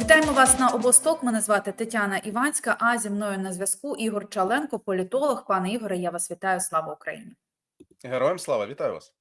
Вітаємо вас на обосток. Мене звати Тетяна Іванська. А зі мною на зв'язку Ігор Чаленко, політолог. Пане Ігоре, я вас вітаю. Слава Україні. Героям слава, вітаю вас.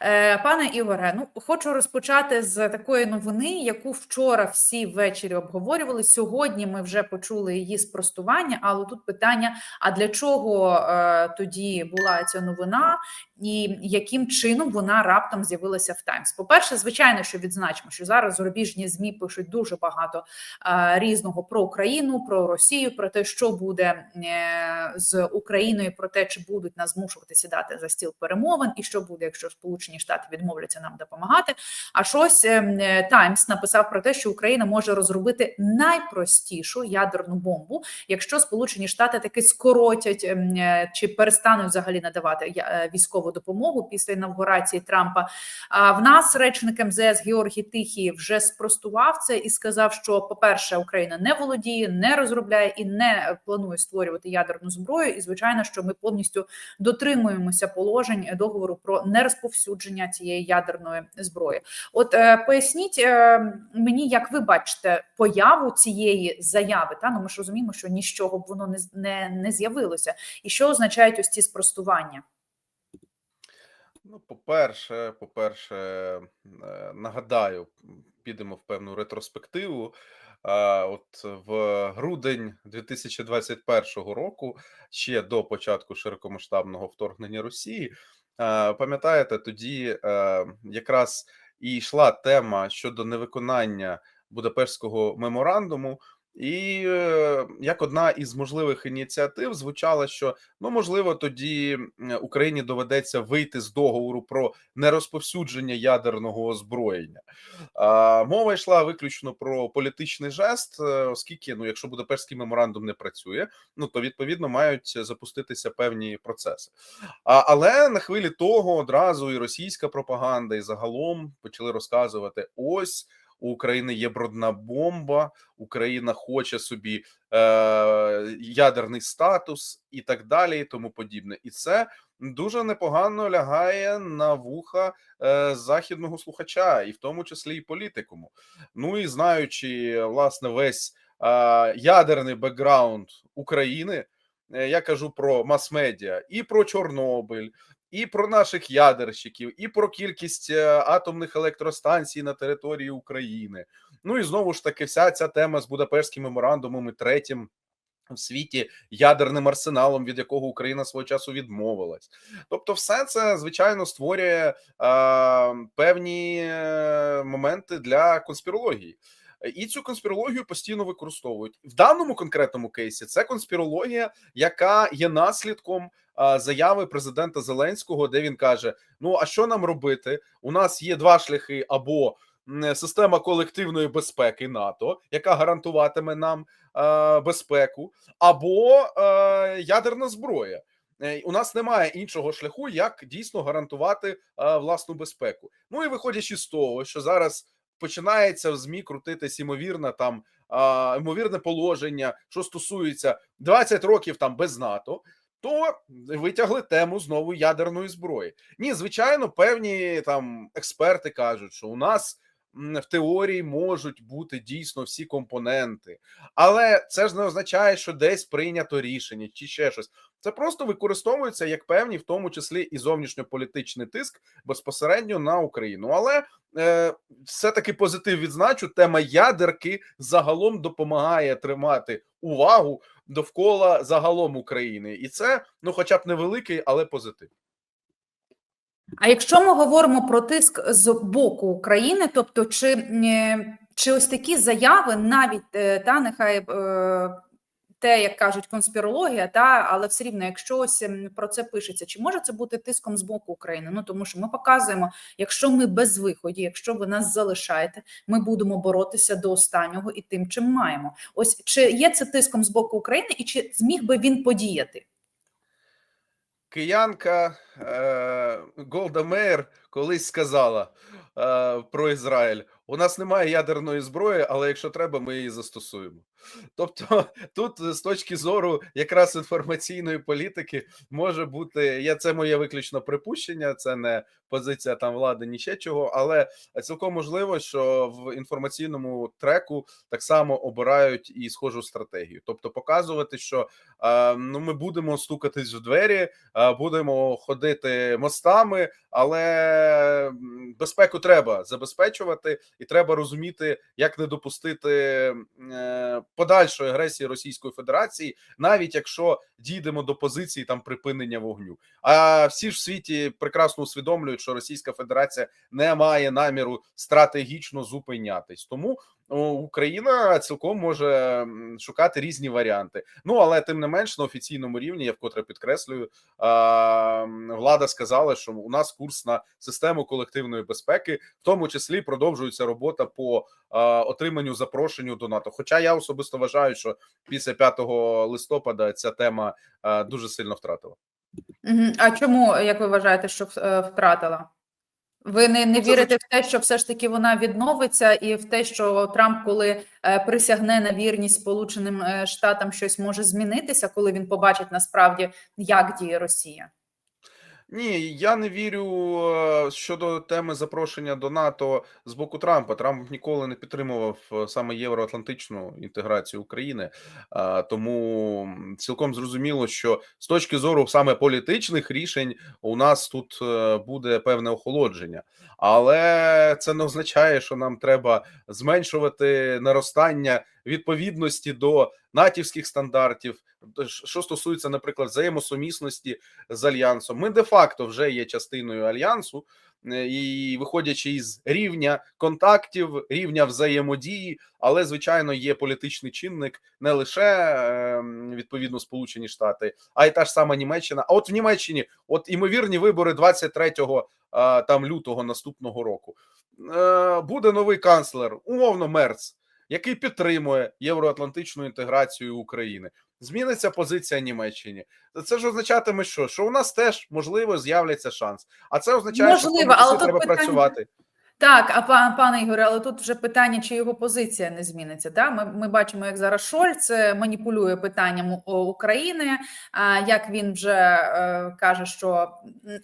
Е, Пане Ігоре, ну хочу розпочати з такої новини, яку вчора всі ввечері обговорювали. Сьогодні ми вже почули її спростування. Але тут питання: а для чого е, тоді була ця новина, і яким чином вона раптом з'явилася в Таймс? По перше, звичайно, що відзначимо, що зараз зарубіжні змі пишуть дуже багато е, різного про Україну, про Росію, про те, що буде е, з Україною, про те, чи будуть нас змушувати сідати за стіл перемовин, і що буде, якщо Сполучені Штати відмовляться нам допомагати. А щось Таймс написав про те, що Україна може розробити найпростішу ядерну бомбу, якщо Сполучені Штати таки скоротять е, чи перестануть взагалі надавати я- військову допомогу після інавгурації Трампа. А в нас речник МЗС Георгій Тихій вже спростував це і сказав, що, по-перше, Україна не володіє, не розробляє і не планує створювати ядерну зброю. І звичайно, що ми повністю дотримуємося положень договору про нерозповсюдження цієї ядерної зброї. От е, поясніть е, мені, як ви бачите появу цієї заяви? Та ну ми ж розуміємо, що ні з чого б воно не не, не з'явилося, і що означають ось ці спростування? Ну, по-перше, по-перше, е, нагадаю, підемо в певну ретроспективу. От в грудень 2021 року, ще до початку широкомасштабного вторгнення Росії, пам'ятаєте, тоді е, якраз і йшла тема щодо невиконання Будапештського меморандуму. І е, як одна із можливих ініціатив звучала, що ну можливо тоді Україні доведеться вийти з договору про нерозповсюдження ядерного озброєння. Мова йшла виключно про політичний жест, е, оскільки, ну, якщо Будапештський меморандум не працює, ну то відповідно мають запуститися певні процеси. Але на хвилі того одразу і російська пропаганда, і загалом почали розказувати: ось. У України є брудна бомба, Україна хоче собі е, ядерний статус і так далі, і тому подібне. І це дуже непогано лягає на вуха е, західного слухача, і в тому числі і політикуму. Ну і знаючи власне весь е, ядерний бекграунд України, е, я кажу про мас-медіа і про Чорнобиль. І про наших ядерщиків, і про кількість е, атомних електростанцій на території України. Ну і знову ж таки, вся ця тема з Будапештським меморандумом і третім в світі ядерним арсеналом, від якого Україна свого часу відмовилась. Тобто, все це звичайно створює е, певні е, моменти для конспірології. І цю конспірологію постійно використовують в даному конкретному кейсі. Це конспірологія, яка є наслідком заяви президента Зеленського, де він каже: Ну а що нам робити? У нас є два шляхи: або система колективної безпеки НАТО, яка гарантуватиме нам е, безпеку, або е, ядерна зброя. Е, У нас немає іншого шляху, як дійсно гарантувати е, власну безпеку. Ну і виходячи з того, що зараз починається в змі крутитись імовірна там а, ймовірне положення, що стосується 20 років там без НАТО. То витягли тему знову ядерної зброї. Ні, звичайно, певні там експерти кажуть, що у нас в теорії можуть бути дійсно всі компоненти, але це ж не означає, що десь прийнято рішення чи ще щось. Це просто використовується як певні, в тому числі і зовнішньополітичний тиск безпосередньо на Україну. Але все-таки позитив відзначу, тема ядерки загалом допомагає тримати увагу довкола загалом України, і це ну, хоча б невеликий, але позитив. А якщо ми говоримо про тиск з боку України, тобто чи, е, чи ось такі заяви, навіть е, та нехай е, те, як кажуть, конспірологія, та але все рівно, якщо ось м, про це пишеться, чи може це бути тиском з боку України? Ну тому що ми показуємо, якщо ми без виході, якщо ви нас залишаєте, ми будемо боротися до останнього і тим, чим маємо. Ось чи є це тиском з боку України, і чи зміг би він подіяти? Киянка е, Голда Меєр колись сказала е, про Ізраїль: у нас немає ядерної зброї, але якщо треба, ми її застосуємо. Тобто, тут з точки зору якраз інформаційної політики може бути я це моє виключно припущення, це не позиція там влади, ні ще чого, але цілком можливо, що в інформаційному треку так само обирають і схожу стратегію, тобто показувати, що е, ну ми будемо стукатись в двері, е, будемо ходити мостами, але безпеку треба забезпечувати, і треба розуміти, як не допустити е, подальшої агресії Російської Федерації, навіть якщо дійдемо до позиції там припинення вогню. А всі ж в світі прекрасно усвідомлюють, що Російська Федерація не має наміру стратегічно зупинятись. Тому Україна цілком може шукати різні варіанти. Ну але тим не менш на офіційному рівні, я вкотре підкреслюю, влада сказала, що у нас курс на систему колективної безпеки, в тому числі продовжується робота по отриманню запрошенню до НАТО. Хоча я особисто вважаю, що після 5 листопада ця тема дуже сильно втратила. А чому, як ви вважаєте, що е, втратила? Ви не, не Ну, вірите в те, що все ж таки вона відновиться, і в те, що Трамп, коли е, присягне на вірність Сполученим е, Штатам, щось може змінитися, коли він побачить насправді, як діє Росія? Ні, я не вірю е, щодо теми запрошення до НАТО з боку Трампа. Трамп ніколи не підтримував е, саме євроатлантичну інтеграцію України, тому цілком зрозуміло, що з точки зору саме політичних рішень у нас тут е, буде певне охолодження, але це не означає, що нам треба зменшувати наростання відповідності до натівських стандартів. Що стосується, наприклад, взаємосумісності з альянсом. Ми де-факто вже є частиною альянсу, е, і виходячи із рівня контактів, рівня взаємодії, але звичайно є політичний чинник не лише е, відповідно Сполучені Штати, а й та ж сама Німеччина. А от в Німеччині, от імовірні вибори 23 е, там лютого наступного року. Е, Буде новий канцлер, умовно Мерц, який підтримує євроатлантичну інтеграцію України. Зміниться позиція Німеччині. Це ж означатиме, що що у нас теж можливо з'являться шанс. А це означає, Можливо, що але треба питання- працювати. Так, а пан пане Ігоре, але тут вже питання, чи його позиція не зміниться. Да? Ми, ми бачимо, як зараз Шольц е, маніпулює питанням України. А як він вже е, каже, що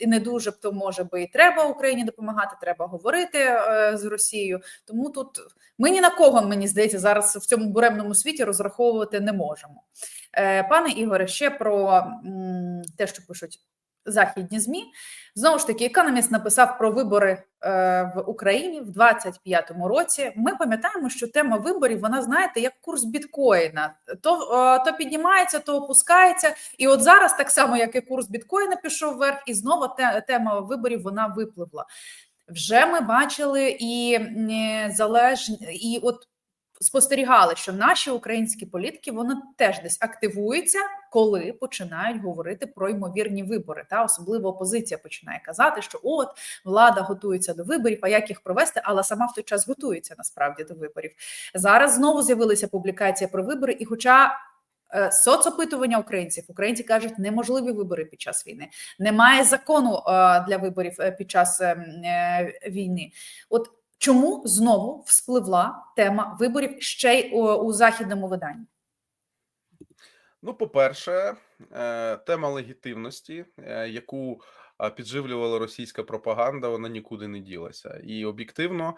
не дуже б то може би і треба Україні допомагати, треба говорити е, з Росією. Тому тут ми ні на кого, мені здається, зараз в цьому буремному світі розраховувати не можемо. Е, пане Ігоре, ще про м, те, що пишуть західні змі. Знову ж таки, економіст написав про вибори е, в Україні в 25-му році. Ми пам'ятаємо, що тема виборів, вона знаєте, як курс біткоїна. То, е, то піднімається, то опускається. І от зараз, так само, як і курс біткоїна пішов вверх, і знову те, тема виборів вона випливла. Вже ми бачили і залежні, і от спостерігали, що наші українські політики вони теж десь активуються, коли починають говорити про ймовірні вибори. Та особливо опозиція починає казати, що от влада готується до виборів, а як їх провести, але сама в той час готується насправді до виборів. Зараз знову з'явилася публікація про вибори, і хоча. е, Соцопитування українців українці кажуть, неможливі вибори під час війни. Немає закону е, для виборів е, під час е, м, е, війни. От чому знову вспливла тема виборів ще й у, у західному виданні? Ну, по-перше, е, тема легітимності, е, яку підживлювала російська пропаганда, вона нікуди не ділася. І об'єктивно,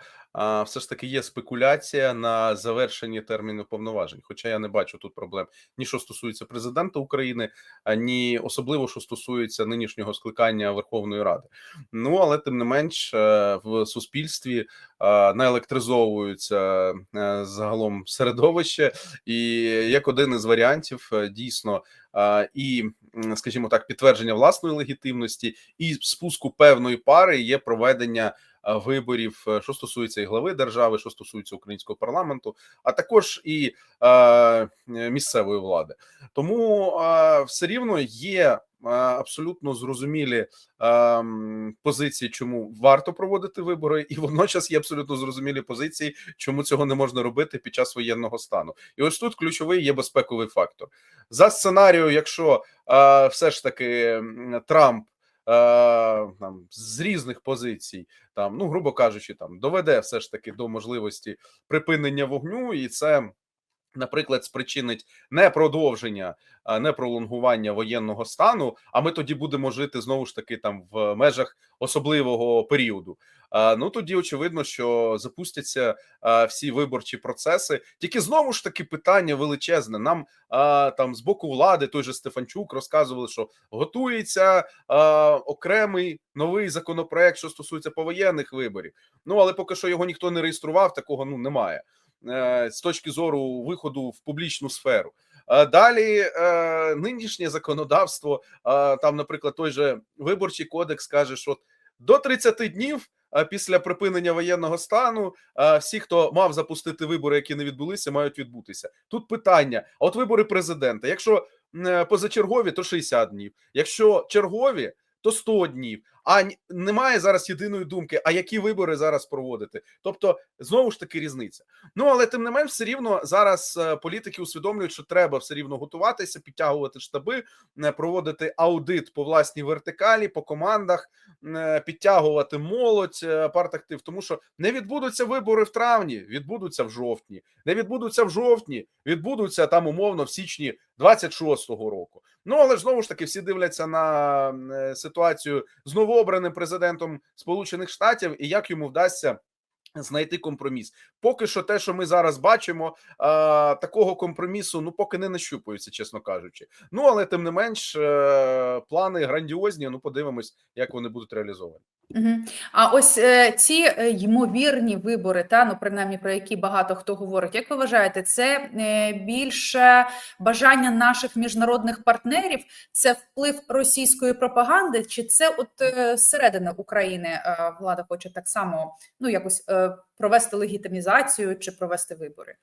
все ж таки є спекуляція на завершенні терміну повноважень. Хоча я не бачу тут проблем ні що стосується президента України, ні особливо що стосується нинішнього скликання Верховної Ради. Ну але тим не менш е, в суспільстві наелектризовується е, загалом середовище, і як один із варіантів е, дійсно і, скажімо так, підтвердження власної легітимності і спуску певної пари є проведення е, виборів, е, що стосується і глави держави, що стосується українського парламенту, а також і е, місцевої влади. Тому е, все рівно є е, абсолютно зрозумілі позиції, чому варто проводити вибори, і водночас є абсолютно зрозумілі позиції, чому цього не можна робити під час воєнного стану. І ось тут ключовий є безпековий фактор. За сценарію, якщо все ж таки Трамп там, з різних позицій, там, ну, грубо кажучи, там доведе все ж таки до можливості припинення вогню, і це, наприклад, спричинить не продовження, не пролонгування воєнного стану. А ми тоді будемо жити знову ж таки там в межах особливого періоду. Ну тоді очевидно, що запустяться всі виборчі процеси. Тільки знову ж таки питання величезне. Нам там з боку влади той же Стефанчук розказували, що готується окремий новий законопроект, що стосується повоєнних виборів. Ну але поки що його ніхто не реєстрував, такого ну немає з точки зору виходу в публічну сферу. Далі е, нинішнє законодавство, е, там, наприклад, той же виборчий кодекс каже, що до 30 днів е, після припинення воєнного стану е, всі, хто мав запустити вибори, які не відбулися, мають відбутися. Тут питання: от вибори президента. Якщо е, позачергові, то 60 днів. Якщо чергові, то 100 днів. А немає зараз єдиної думки, а які вибори зараз проводити. Тобто, знову ж таки, різниця. Ну але тим не менш, все рівно зараз е, політики усвідомлюють, що треба все рівно готуватися, підтягувати штаби, е, проводити аудит по власній вертикалі, по командах, е, підтягувати молодь, партактив, тому що не відбудуться вибори в травні, відбудуться в жовтні, не відбудуться в жовтні, відбудуться там умовно в січні 26-го року. Ну але ж знову ж таки всі дивляться на ситуацію з новообраним президентом Сполучених Штатів і як йому вдасться. Знайти компроміс, поки що, те, що ми зараз бачимо, такого компромісу ну поки не нащупується, чесно кажучи. Ну але тим не менш, е, плани грандіозні. Ну, подивимось, як вони будуть реалізовані. А ось е, ці е, ймовірні вибори, та ну принаймні про які багато хто говорить. Як ви вважаєте, це е, більше бажання наших міжнародних партнерів, це вплив російської пропаганди, чи це от е, зсередини України е, влада хоче так само ну якось е, провести легітимізацію чи провести вибори?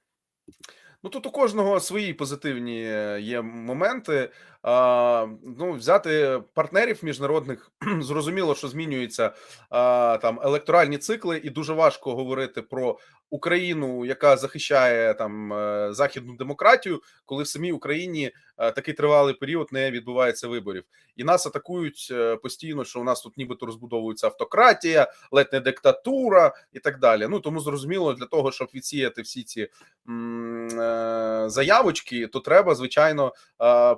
Ну тут у кожного свої позитивні е, є моменти. Ну, взяти партнерів міжнародних зрозуміло, що змінюються там електоральні цикли, і дуже важко говорити про Україну, яка захищає там е, західну демократію, коли в самій Україні е, такий тривалий період не відбувається виборів, і нас атакують е, постійно, що у нас тут нібито розбудовується автократія, ледь не диктатура і так далі. Ну тому зрозуміло, для того, щоб відсіяти всі ці заявочки, то треба звичайно е,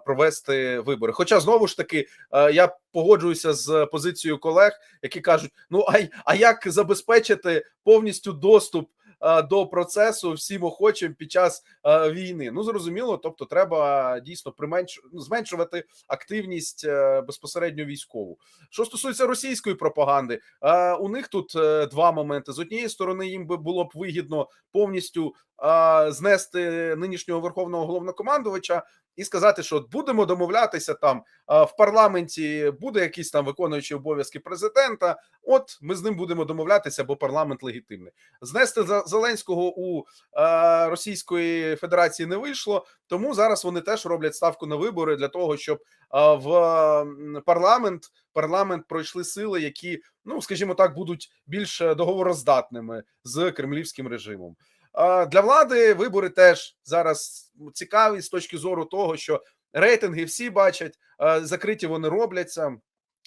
провести вибори. Хоча знову ж таки е, я погоджуюся з позицією колег, які кажуть: ну а, а як забезпечити повністю доступ? е, До процесу всім охочим під час е, війни, ну зрозуміло, тобто треба дійсно применш... ну, зменшувати активність безпосередньо військову. Що стосується російської пропаганди, у них тут два моменти: з однієї сторони, їм би було б вигідно повністю знести нинішнього верховного головнокомандувача і сказати, що от будемо домовлятися там в парламенті, буде якийсь там виконуючий обов'язки президента. От ми з ним будемо домовлятися, бо парламент легітимний. Знести Зеленського у Російської Федерації не вийшло, тому зараз вони теж роблять ставку на вибори для того, щоб в парламент парламент пройшли сили, які, ну скажімо так, будуть більш е, договороздатними з кремлівським режимом. А Для влади вибори теж зараз цікаві з точки зору того, що рейтинги всі бачать, закриті вони робляться.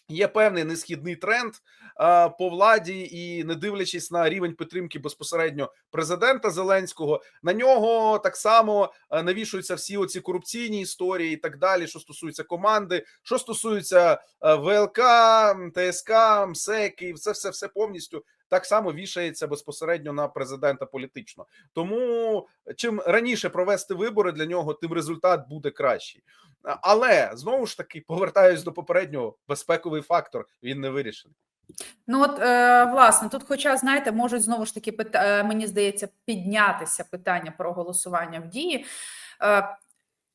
Є певний несхідний тренд е, по владі, і не дивлячись на рівень підтримки безпосередньо президента Зеленського, на нього так само навішуються всі оці корупційні історії і так далі. Що стосується команди, що стосується ВЛК, ТСК, МСЕК, і все, все, все повністю так само вішається безпосередньо на президента політично. Тому чим раніше провести вибори для нього, тим результат буде кращий. Але знову ж таки повертаюсь до попереднього безпековий фактор. Він не вирішений. Ну от е, власне, тут, хоча знаєте, можуть знову ж таки е, мені здається, піднятися питання про голосування в дії. Е,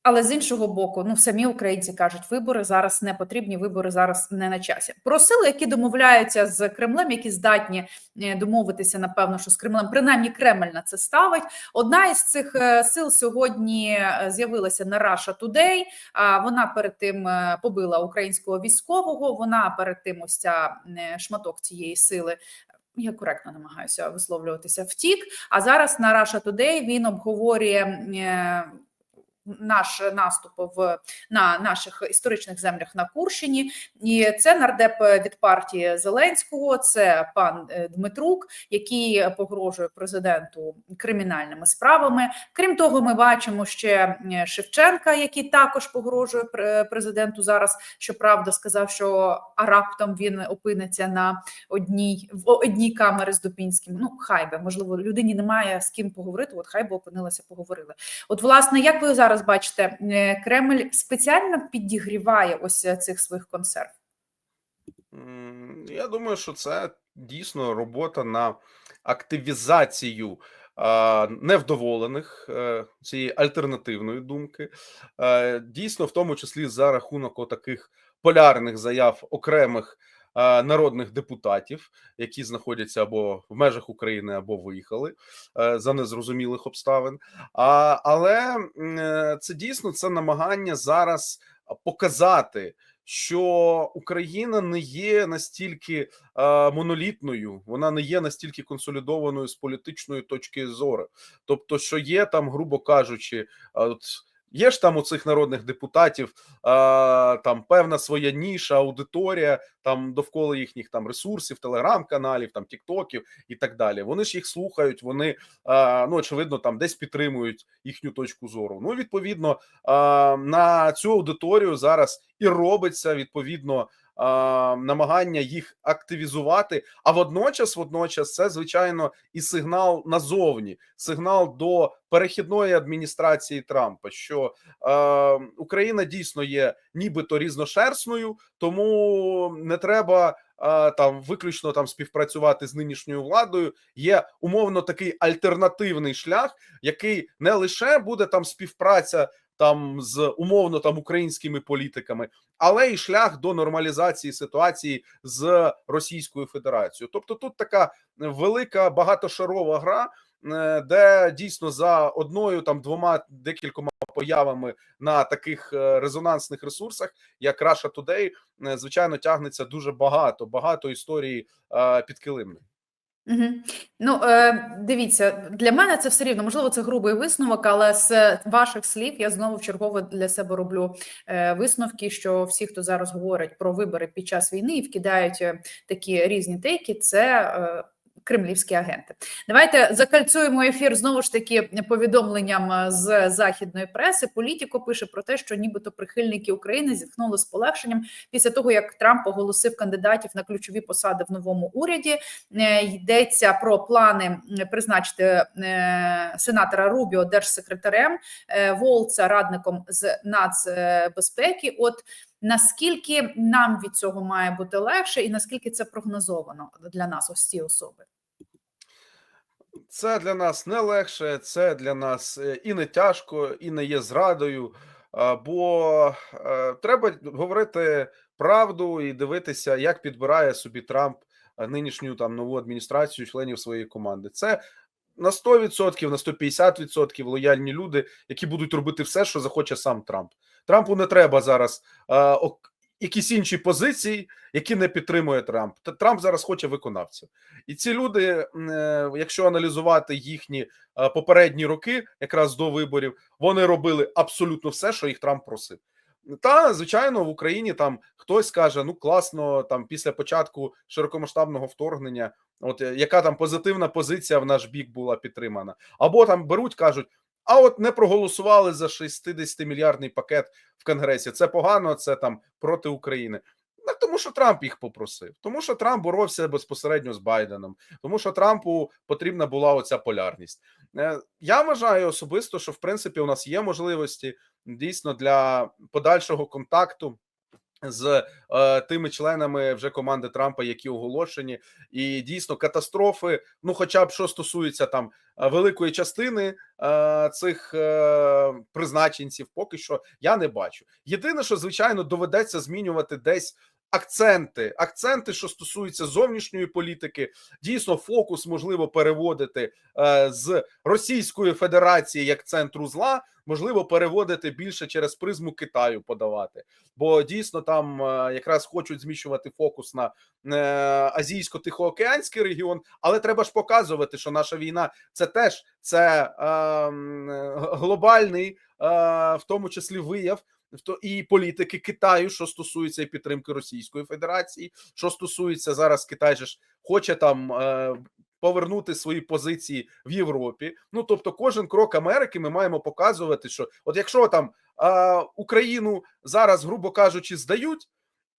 але з іншого боку, ну самі українці кажуть, вибори зараз не потрібні, вибори зараз не на часі. Про сили, які домовляються з Кремлем, які здатні е, домовитися, напевно, що з Кремлем, принаймні Кремль на це ставить. Одна із цих е, сил сьогодні е, з'явилася на Russia Today. Вона перед тим побила українського військового. Вона перед тим ось ця шматок цієї сили. Я коректно намагаюся висловлюватися. Втік. А зараз на Russia Today він обговорює наш наступ в на наших історичних землях на Курщині. І це нардеп від партії Зеленського, це пан е, Дмитрук, який погрожує президенту кримінальними справами. Крім того, ми бачимо ще е, Шевченка, який також погрожує президенту зараз. Щоправда, сказав, що а раптом він опиниться на одній в одній камері з Дубінським. Ну хай би можливо людині немає з ким поговорити. От хай би опинилася, поговорили. От, власне, як ви зараз бачите, е, Кремль спеціально підігріває ось е, цих своїх консерв. Я думаю, що це дійсно робота на активізацію невдоволених е, цієї альтернативної думки. Дійсно, в тому числі за рахунок таких полярних заяв окремих народних депутатів, які знаходяться або в межах України, або виїхали е, за незрозумілих обставин. А, Але е, це дійсно це намагання зараз показати що Україна не є настільки е, монолітною, вона не є настільки консолідованою з політичної точки зору. Тобто, що є там, грубо кажучи, е, от. Є ж там у цих народних депутатів а, там певна своя ніша, аудиторія там довкола їхніх там ресурсів, телеграм-каналів, там тіктоків і так далі. Вони ж їх слухають, вони а, ну очевидно там десь підтримують їхню точку зору. Ну, відповідно, а, на цю аудиторію зараз і робиться відповідно намагання їх активізувати. А водночас, водночас, це звичайно і сигнал назовні, сигнал до перехідної адміністрації Трампа, що е, Україна дійсно є нібито різношерстною, тому не треба. Там виключно там співпрацювати з нинішньою владою є умовно такий альтернативний шлях, який не лише буде там співпраця там з умовно там українськими політиками, але й шлях до нормалізації ситуації з Російською Федерацією. Тобто, тут така велика багатошарова гра, е, де дійсно за одною там двома декількома появами на таких е, резонансних ресурсах, як Russia Today, е, звичайно, тягнеться дуже багато багато історій е, підкилимних. Угу. Ну е, дивіться, для мене це все рівно. Можливо, це грубий висновок, але з ваших слів я знову в чергове для себе роблю е, висновки, що всі, хто зараз говорить про вибори під час війни і вкидають е, такі різні тейки, це. Е, Кремлівські агенти, давайте закальцюємо ефір знову ж таки повідомленням е, з західної преси. Політіко пише про те, що нібито прихильники України зіткнули з полегшенням після того, як Трамп оголосив кандидатів на ключові посади в новому уряді. Е, Йдеться про плани призначити е, сенатора Рубіо держсекретарем, Волца радником з нацбезпеки. От наскільки нам від цього має бути легше, і наскільки це прогнозовано для нас, ось ці особи? Це для нас не легше, це для нас е, і не тяжко, і не є зрадою. Бо е, треба говорити правду і дивитися, як підбирає собі Трамп е, нинішню там нову адміністрацію членів своєї команди. Це на 100%, на 150% лояльні люди, які будуть робити все, що захоче сам Трамп. Трампу не треба зараз якісь інші позиції, які не підтримує Трамп. Трамп зараз хоче виконавців. І ці люди, е, якщо аналізувати їхні е, попередні роки, якраз до виборів, вони робили абсолютно все, що їх Трамп просив. Та звичайно, в Україні там хтось каже: ну класно, там після початку широкомасштабного вторгнення, от е, яка там позитивна позиція в наш бік була підтримана, або там беруть, кажуть. А от не проголосували за 60 мільярдний пакет в Конгресі. Це погано, це там проти України. Ну, тому що Трамп їх попросив, тому що Трамп боровся безпосередньо з Байденом, тому що Трампу потрібна була оця полярність. Е, Я вважаю особисто, що в принципі у нас є можливості дійсно для подальшого контакту. З е, тими членами вже команди Трампа, які оголошені, і дійсно катастрофи. Ну, хоча б що стосується там е, великої частини е, цих е, призначенців, поки що я не бачу. Єдине, що звичайно доведеться змінювати десь акценти, акценти, що стосуються зовнішньої політики, дійсно фокус можливо переводити е, з Російської Федерації як центру зла, можливо, переводити більше через призму Китаю подавати, бо дійсно там е, якраз хочуть зміщувати фокус на е, азійсько-тихоокеанський регіон, але треба ж показувати, що наша війна це теж це е, глобальний в тому числі вияв і політики Китаю, що стосується підтримки Російської Федерації, що стосується зараз Китай же ж хоче там. е, Повернути свої позиції в Європі. Ну тобто, кожен крок Америки ми маємо показувати, що от якщо там а, Україну зараз, грубо кажучи, здають,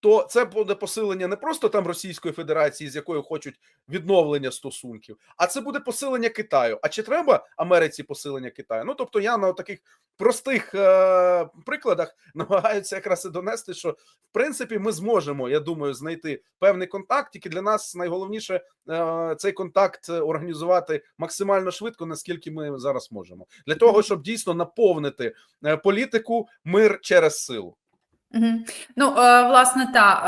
то це буде посилення не просто там Російської Федерації, з якою хочуть відновлення стосунків, а це буде посилення Китаю. А чи треба Америці посилення Китаю? Ну тобто, я на таких простих е- прикладах намагаюся якраз і донести, що в принципі ми зможемо, я думаю, знайти певний контакт. Тільки для нас найголовніше е- цей контакт організувати максимально швидко, наскільки ми зараз можемо, для того, щоб дійсно наповнити е, політику мир через силу. Ну, е, власне, та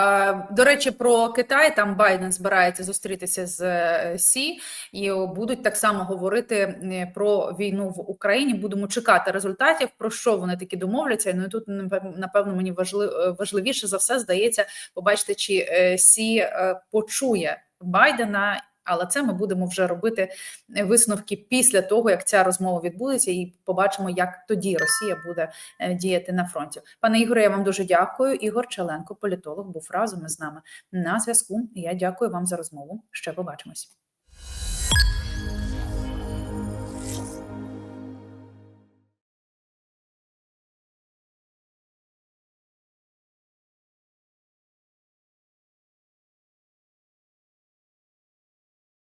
е, до речі, про Китай там Байден збирається зустрітися з е, Сі, і будуть так само говорити про війну в Україні. Будемо чекати результатів, про що вони таки домовляться. Ну і тут напев- напевно мені важли- важливіше за все здається побачити, чи Сі почує Байдена. Але це ми будемо вже робити е, висновки після того, як ця розмова відбудеться, і побачимо, як тоді Росія буде е, діяти на фронті. Пане Ігоре, я вам дуже дякую. Ігор Челенко, політолог, був разом із нами на зв'язку. Я дякую вам за розмову. Ще побачимось.